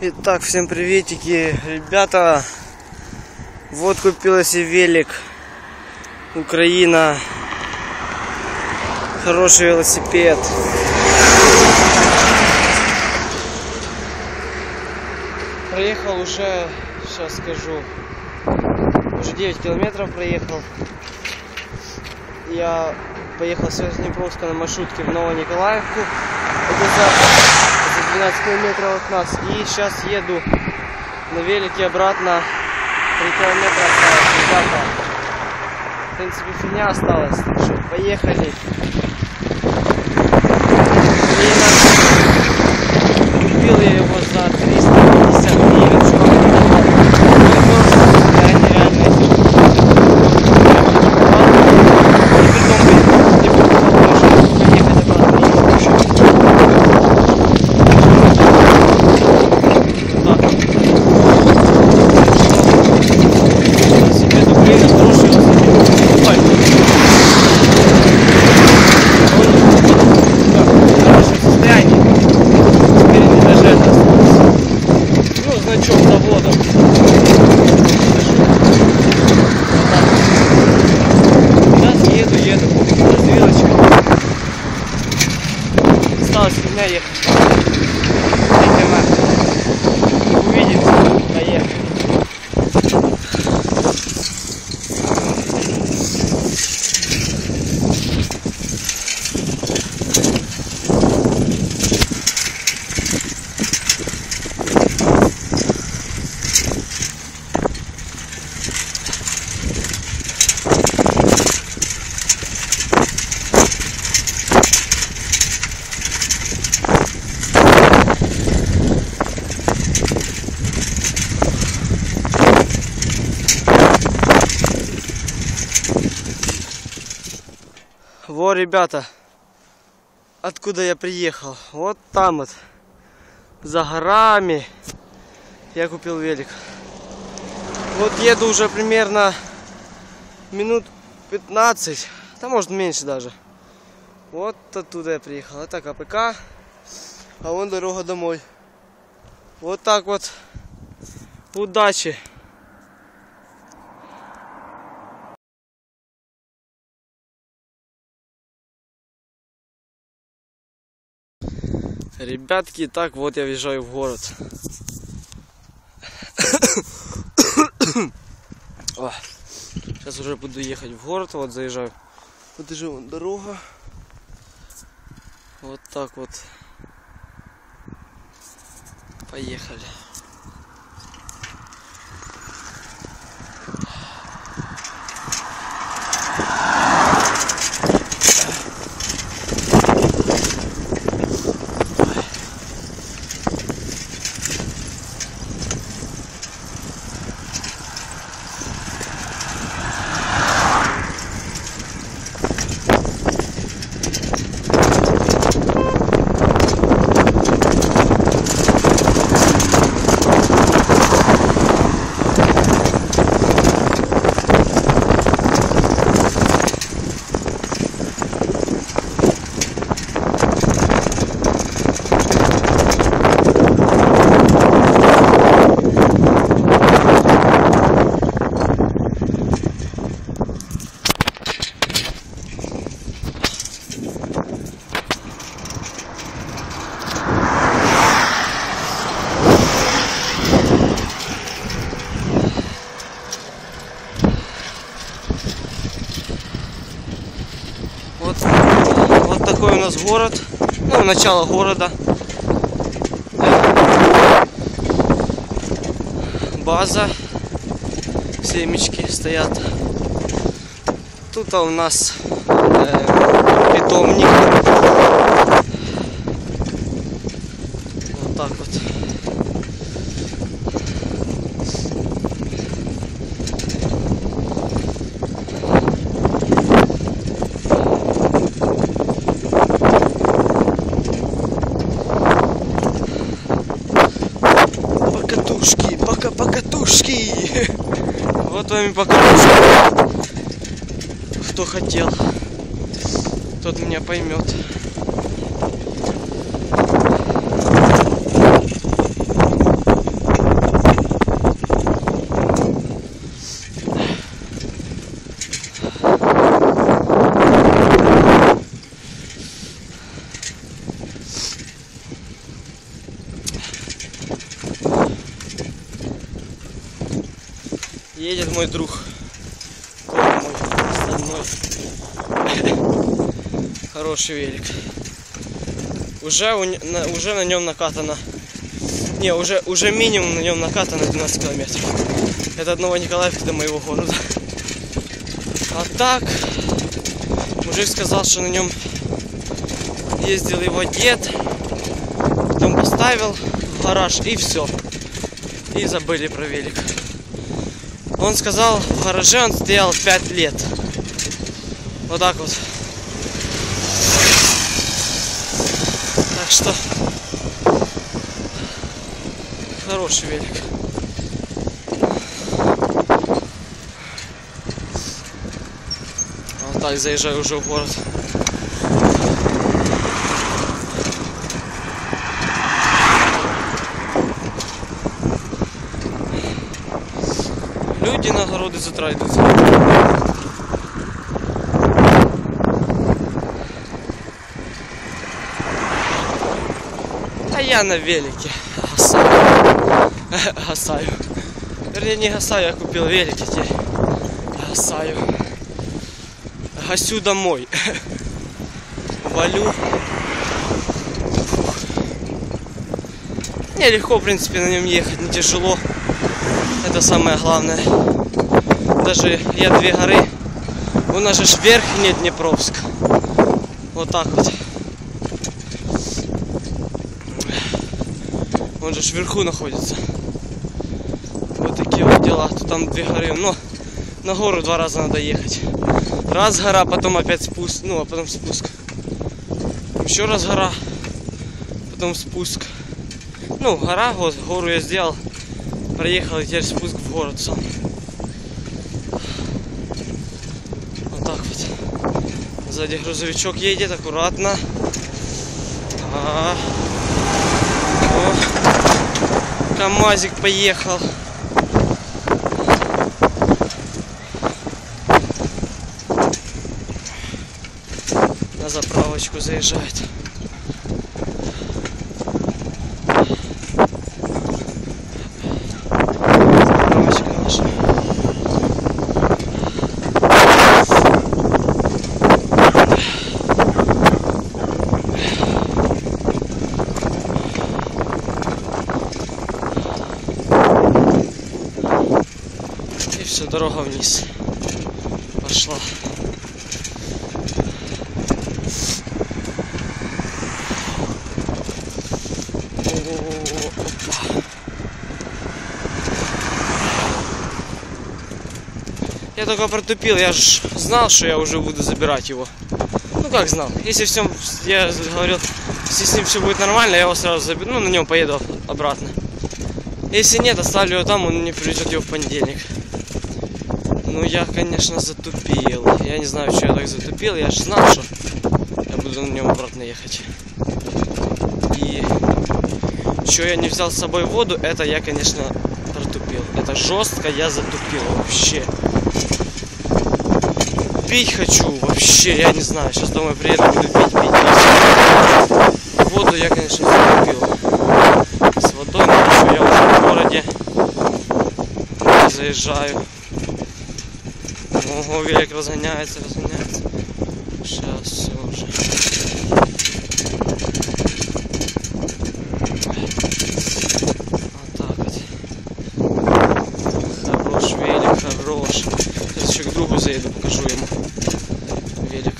Итак, всем приветики, ребята. Вот купила себе велик. Украина. Хороший велосипед. Проехал уже, сейчас скажу, уже 9 километров проехал. Я поехал с Днепровска на маршрутке в Новониколаевку. Это за, за 12 километров от нас. И сейчас еду на велике обратно 3 километра осталось. Ребята, в принципе, фигня осталась. Так что поехали. Время. Купил я его за 350 гривен. Чувак, реально, реально. Ну, значок завода. Сейчас еду, еду. Развилочка. Осталось фигня ехать. Прямо. Увидимся. Поехали. Во, ребята, откуда я приехал. Вот там вот, за горами, я купил велик. Вот еду уже примерно минут 15, да может меньше даже. Вот оттуда я приехал. Это КПК, а вон дорога домой. Вот так вот. Удачи! Ребятки, так вот я въезжаю в город. О, Сейчас уже буду ехать в город, вот заезжаю. Вот уже вон дорога. Вот так вот. Поехали. Вот, вот такой у нас город. Ну, начало города. База. Семечки стоят. Тут у нас э, питомник. Вот так вот. Покатушки, пока покатушки. Вот вами покатушки. Кто хотел, тот меня поймет. едет мой друг. Кот мой. Хороший велик. Уже, у на, уже на нем накатано. Не, уже, уже минимум на нем накатано 12 километров. Это одного Николаевки до моего города. А так, мужик сказал, что на нем ездил его дед, потом поставил в гараж и все. И забыли про велик. Он сказал, в гараже он стоял 5 лет. Вот так вот. Что хороший велик. Вот так заезжаю уже в город. Люди на городи з. Я на велике гасаю. Гасаю. Вернее, не гасаю, я купил велик и теперь гасаю. Гасю домой. Валю. Не легко, в принципе, на нем ехать, не тяжело. Это самое главное. Даже я две горы. У нас же ж верхний Днепровск. Вот так вот. Он же ж вверху находится. Вот такие вот дела. Тут там две горы. Но на гору два раза надо ехать. Раз гора, потом опять спуск. Ну, а потом спуск. Еще раз гора. Потом спуск. Ну, гора, вот, гору я сделал. Проехал и теперь спуск в город сам. Вот так вот. Сзади грузовичок едет аккуратно. А. О. КамАЗик поехал. На заправочку заезжает. Заправочка наша. И все, дорога вниз. Пошла. Я только протупил, я же знал, что я уже буду забирать его. Ну как знал? Если все, я говорил, если с ним все будет нормально, я его сразу заберу, ну на нем поеду обратно. Если нет, оставлю его там, он мне привезет его в понедельник. Ну я, конечно, затупил. Я не знаю, что я так затупил. Я же знал, что я буду на нем обратно ехать. И что я не взял с собой воду, это я, конечно, протупил. Это жестко я затупил вообще. Пить хочу вообще, я не знаю. Сейчас домой приеду, буду пить, пить, пить. Воду я, конечно, затупил. С водой ночью я уже в городе заезжаю. Ого, велик разгоняется, разгоняется. Сейчас все. Вот так вот. Хорош велик, хорош. Сейчас еще к другу заеду, покажу ему велик.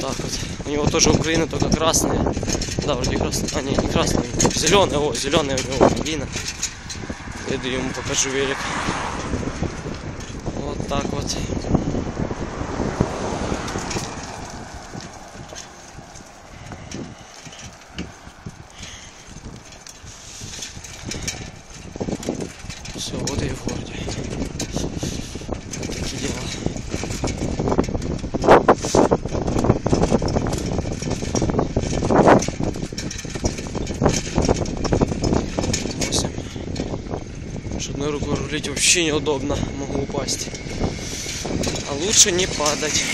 Так вот. У него тоже Украина, только красная. Да, вроде красная. А, не, не красная. Зеленая, о, зеленая у него Украина. Еду ему покажу велик. Так вот. Все, вот и в городе. Такие дела. Одной рукой рулить вообще неудобно, могу упасть. Лучше не падать.